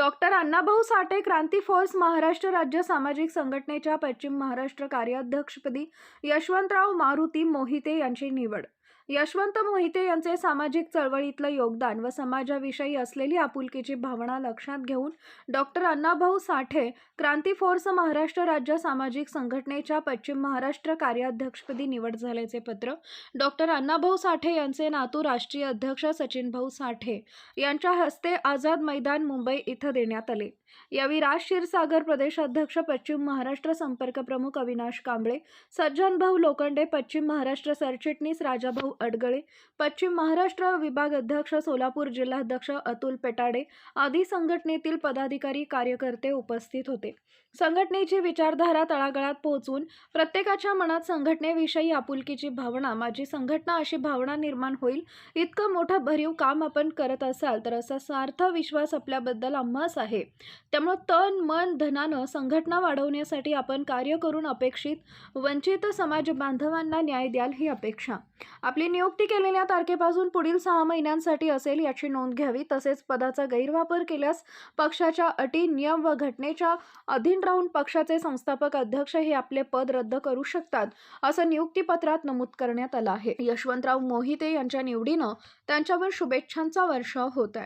Doctor Annabhau Sathe Kranti force Maharashtra राज्य सामाजिक संघटनेच्या पश्चिम महाराष्ट्र कार्याध्यक्षपदी यशवंतराव मारुती मोहिते यांची निवड. यशवंत मोहिते यांचे सामाजिक चळवळीतलं योगदान व समाजाविषयी असलेली आपुलकीची भावना लक्षात घेऊन डॉक्टर अण्णाभाऊ साठे क्रांती फोर्स महाराष्ट्र राज्य सामाजिक संघटनेच्या पश्चिम महाराष्ट्र कार्याध्यक्षपदी निवड झाल्याचे पत्र डॉक्टर अण्णाभाऊ साठे यांचे नातू राष्ट्रीय अध्यक्ष सचिन भाऊ साठे यांच्या हस्ते आझाद मैदान मुंबई इथं देण्यात आले. यावेळी राज क्षीरसागर प्रदेशाध्यक्ष पश्चिम महाराष्ट्र संपर्क प्रमुख अविनाश कांबळे सज्जन भाऊ लोखंडे पश्चिम महाराष्ट्र सरचिटणीस राजाभाऊ अडगळे पश्चिम महाराष्ट्र विभाग अध्यक्ष सोलापूर जिल्हाध्यक्ष अतुल पेटाडे आदी संघटनेतील पदाधिकारी कार्यकर्ते उपस्थित होते. संघटनेची विचारधारा तळागाळात पोहोचून प्रत्येकाच्या मनात संघटनेविषयी आपुलकीची भावना माझी संघटना अशी भावना निर्माण होईल इतकं मोठं भरीव काम आपण करत असाल तर असा सार्थ विश्वास आपल्याबद्दल आम्हास आहे. त्यामुळं तन मन धनानं संघटना वाढवण्यासाठी आपण कार्य करून अपेक्षित वंचित समाज बांधवांना न्याय द्याल ही अपेक्षा. आपली नियुक्ती केलेल्या तारखेपासून पुढील सहा महिन्यांसाठी असेल याची नोंद घ्यावी. तसेच पदाचा गैरवापर केल्यास पक्षाच्या अटी नियम व घटनेच्या अधीन राहून पक्षाचे संस्थापक अध्यक्ष हे आपले पद रद्द करू शकतात असं नियुक्तीपत्रात नमूद करण्यात आलं आहे. यशवंतराव मोहिते यांच्या निवडीनं त्यांच्यावर शुभेच्छांचा वर्षाव होत आहे.